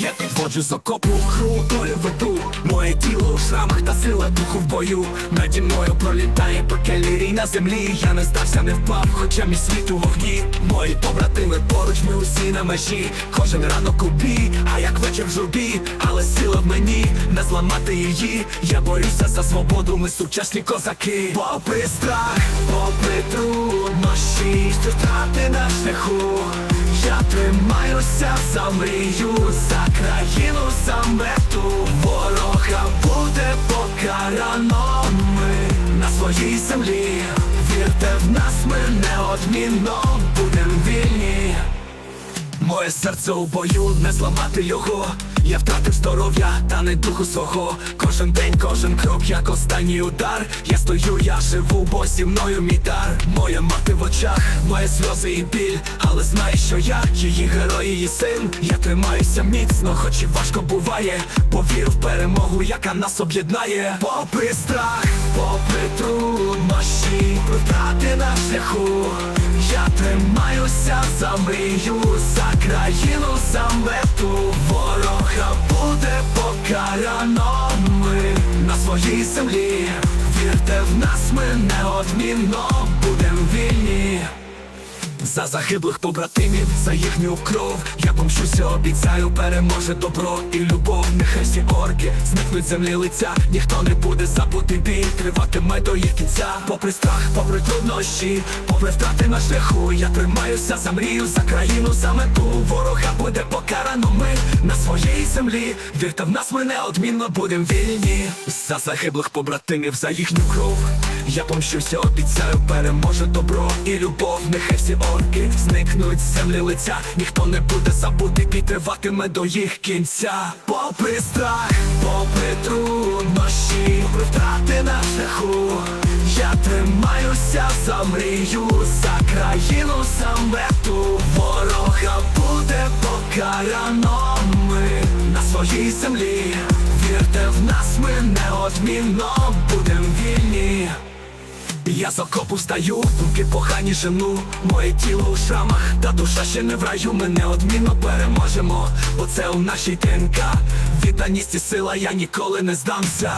Я підводжу з окопу, крутою веду. Моє тіло у шрамах та сила духу в бою. Наді мною пролітає пекельний рій на землі. Я не здався, не впав, хоча мій світ у вогні. Мої побратими поруч, ми усі на межі. Кожен ранок у бій, а як вечір в журбі. Але сила в мені, не зламати її. Я борюся за свободу, ми сучасні козаки. Попри страх, попри труднощі Що втрати на шляху тримаюся за мрію, за країну, за мету. Ворога буде покарано. Ми на своїй землі. Вірте в нас, ми неодмінно будем вільні Моє серце у бою, не зламати його. Я втратив здоров'я, та не духу свого. Кожен день, кожен крок, як останній удар. Я стою, я живу, бо зі мною мій дар. Моя мати в очах, має сльози і біль. Але знає, що я її герой, її син. Я тримаюся міцно, хоч і важко буває. Повірю в перемогу, яка нас об'єднає. Попри страх, попри труднощі втрати на шляху я тримаюся за мрію, за країну, за мету. Ворога буде покарано. Ми на своїй землі. Вірте в нас, ми неодмінно вільні за загиблих побратимів, за їхню кров. Я помщуся, обіцяю, переможе добро і любов. Нехай всі орки зникнуть землі лиця. Ніхто не буде забути бій, триватиме до їх кінця. Попри страх, попри труднощі, попри втрати на шляху Я тримаюся за мрію, за країну, за мету. Ворога буде покарано землі Вірте в нас, ми неодмінно будем вільні. За загиблих побратимів, за їхню кров. Я помщуся, обіцяю, переможе добро і любов. Нехай всі орки зникнуть з землі лиця. Ніхто не буде забути, підтриватиме до їх кінця. Попри страх, попри труднощі, попри втрати на шляху Я тримаюся за мрію, за країну, за мету. Ворога буде покарано своїй землі. Вірте в нас, ми неодмінно будем вільні. Я з окопу встаю, думки погані жену. Моє тіло у шрамах, та душа ще не в раю. Ми неодмінно переможемо, бо це у нашій ДНК. Відданість і сила, я ніколи не здамся